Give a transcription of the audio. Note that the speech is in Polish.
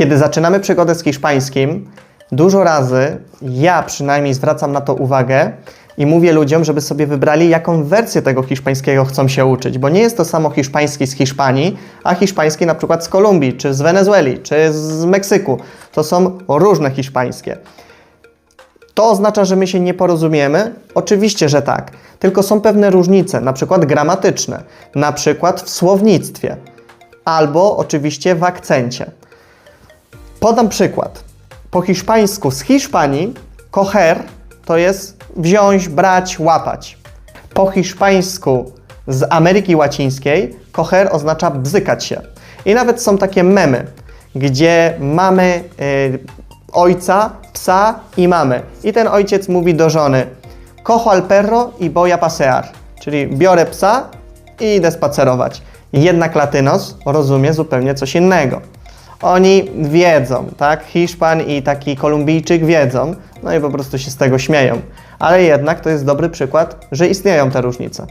Kiedy zaczynamy przygodę z hiszpańskim, dużo razy ja przynajmniej zwracam na to uwagę i mówię ludziom, żeby sobie wybrali, jaką wersję tego hiszpańskiego chcą się uczyć, bo nie jest to samo hiszpański z Hiszpanii, a hiszpański na przykład z Kolumbii, czy z Wenezueli, czy z Meksyku. To są różne hiszpańskie. To oznacza, że my się nie porozumiemy? Oczywiście, że tak. Tylko są pewne różnice, na przykład gramatyczne, na przykład w słownictwie, albo oczywiście w akcencie. Podam przykład. Po hiszpańsku z Hiszpanii coger to jest wziąć, brać, łapać. Po hiszpańsku z Ameryki Łacińskiej coger oznacza bzykać się. I nawet są takie memy, gdzie mamy y, ojca, psa i mamy. I ten ojciec mówi do żony cojo al perro y voy a pasear, czyli biorę psa i idę spacerować. Jednak latynos rozumie zupełnie coś innego. Oni wiedzą, tak? Hiszpan i taki Kolumbijczyk wiedzą, no i po prostu się z tego śmieją. Ale jednak to jest dobry przykład, że istnieją te różnice.